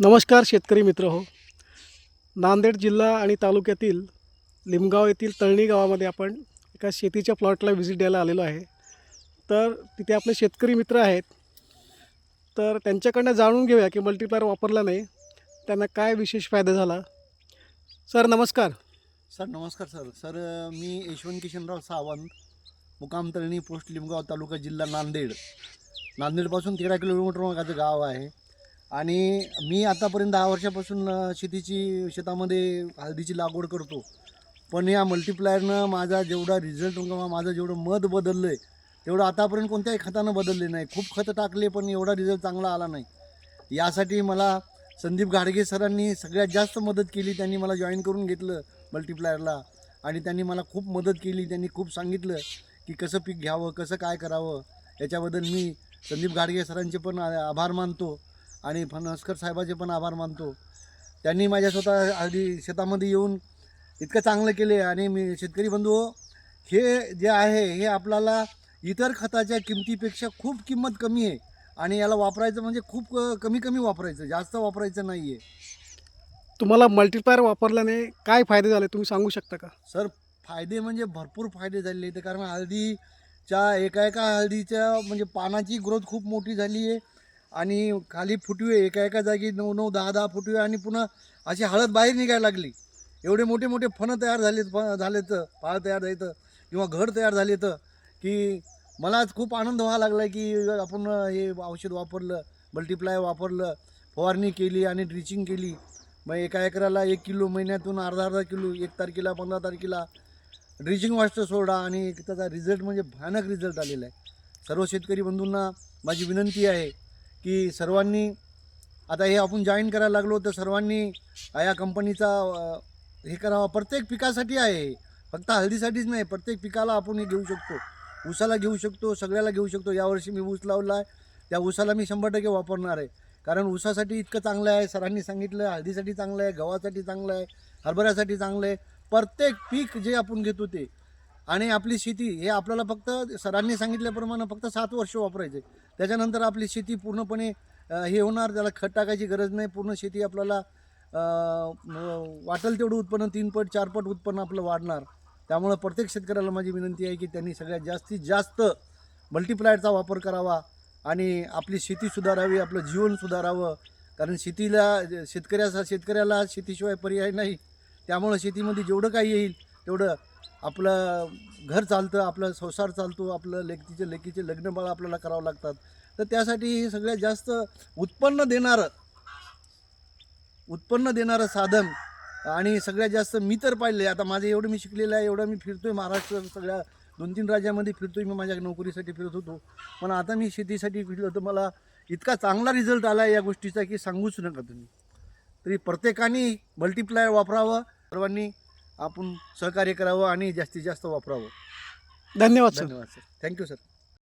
नमस्कार शेतकरी मित्र हो. नांदेड जिल्हा आणि तालुक्यातील लिमगाव येथील तळणी गावामध्ये आपण एका शेतीच्या प्लॉटला व्हिजिट द्यायला आलेलो आहे. तर तिथे आपले शेतकरी मित्र आहेत. तर त्यांच्याकडनं जाणून घेऊया की मल्टीप्लायर वापरला नाही त्यांना काय विशेष फायदा झाला? सर नमस्कार. सर नमस्कार सर. सर मी यशवंत किशनराव सावंत मुकाम तळणी पोस्ट लिमगाव तालुका जिल्हा नांदेड. नांदेडपासून तेरा किलोमीटर माझं गाव आहे. आणि मी आतापर्यंत दहा वर्षापासून शेतीची शेतामध्ये हळदीची लागवड करतो. पण या मल्टिप्लायरनं माझा जेवढा रिझल्ट किंवा माझं जेवढं मत बदललं आहे तेवढं आतापर्यंत कोणत्याही खतानं बदलले नाही. खूप खतं टाकले पण एवढा रिझल्ट चांगला आला नाही. यासाठी मला संदीप गाडगे सरांनी सगळ्यात जास्त मदत केली. त्यांनी मला जॉईन करून घेतलं मल्टिप्लायरला आणि त्यांनी मला खूप मदत केली. त्यांनी खूप सांगितलं की कसं पीक घ्यावं कसं काय करावं याच्याबद्दल मी संदीप गाडगे सरांचे पण आ- आभार मानतो. आणि फणसकर साहेबाचे पण आभार मानतो. त्यांनी माझ्या स्वतः आधी शेतामध्ये येऊन इतकं चांगलं केले आणि मी शेतकरी बंधू हो, हे जे आहे हे आपल्याला इतर खताच्या किमतीपेक्षा खूप किंमत कमी आहे. आणि याला वापरायचं म्हणजे खूप कमी कमी वापरायचं जास्त वापरायचं नाही आहे तुम्हाला मल्टीप्लायर वापरल्याने काय फायदे झाले तुम्ही सांगू शकता का? सर फायदे म्हणजे भरपूर फायदे झालेले आहेत कारण हळदीच्या एका एका हळदीच्या म्हणजे पानाची ग्रोथ खूप मोठी झाली आहे. आणि खाली फुटवे एका एका जागी नऊ नऊ दहा दहा फुटवे आणि पुन्हा अशी हळद बाहेर निघायला लागली. एवढे मोठे मोठे फणं तयार झालेत फ झालेत फाळ तयार जायचं किंवा घर तयार झालेत की मला खूप आनंद व्हावा लागला की आपण हे औषध वापरलं मल्टीप्लाय वापरलं फवारणी केली आणि ड्रिचिंग केली. मग एका एकराला एक किलो महिन्यातून अर्धा अर्धा किलो एक तारखेला पंधरा तारखेला ड्रिचिंग वास्टर सोडा आणि त्याचा रिझल्ट म्हणजे भयानक रिझल्ट आलेला आहे. सर्व शेतकरी बंधूंना माझी विनंती आहे की सर्वांनी आता हे आपण जॉईन करायला लागलो तर सर्वांनी या कंपनीचा हे करावा. प्रत्येक पिकासाठी आहे. हे. फक्त हळदीसाठीच नाही प्रत्येक पिकाला आपण हे घेऊ शकतो. ऊसाला घेऊ शकतो सगळ्याला घेऊ शकतो. यावर्षी मी ऊस लावला आहे त्या ऊसाला मी शंभर टक्के वापरणार आहे. कारण ऊसासाठी इतकं चांगलं आहे. सरांनी सांगितलं हळदीसाठी चांगलं आहे गव्हासाठी चांगलं आहे हरभऱ्यासाठी चांगलं आहे. प्रत्येक पीक जे आपण घेतो ते. आणि आपली शेती हे आपल्याला फक्त सरांनी सांगितल्याप्रमाणे फक्त सात वर्ष वापरायचे. त्याच्यानंतर आपली शेती पूर्णपणे हे होणार त्याला खत टाकायची गरज नाही पूर्ण शेती आपल्याला वाटेल तेवढं उत्पन्न तीन पट चार पट उत्पन्न आपलं वाढणार. त्यामुळं प्रत्येक शेतकऱ्याला माझी विनंती आहे की त्यांनी सगळ्यात जास्तीत जास्त मल्टीप्लायरचा वापर करावा आणि आपली शेती सुधारावी आपलं जीवन सुधारावं. कारण शेतीला शेतकऱ्याचा शेतकऱ्याला शेतीशिवाय पर्याय नाही. त्यामुळं शेतीमध्ये जेवढं काही येईल तेवढं आपलं घर चालतं आपलं संसार चालतो आपलं लेकीचे लेकीचे लग्न बाळ आपल्याला करावं लागतात. तर त्यासाठी हे सगळ्यात जास्त उत्पन्न देणारं उत्पन्न देणारं साधन आणि सगळ्यात जास्त मी तर पाहिले आता माझं एवढं मी शिकलेलं आहे एवढं मी फिरतोय महाराष्ट्र सगळ्या दोन तीन राज्यामध्ये फिरतोय मी माझ्या नोकरीसाठी फिरत होतो. पण आता मी शेतीसाठी फिरलो तर मला इतका चांगला रिझल्ट आला आहे या गोष्टीचा की सांगूच नका तुम्ही. तरी प्रत्येकाने मल्टिप्लायर वापरावं सर्वांनी आपण सहकार्य करावं आणि जास्तीत जास्त वापरावं. धन्यवाद सर. धन्यवाद सर. Thank you sir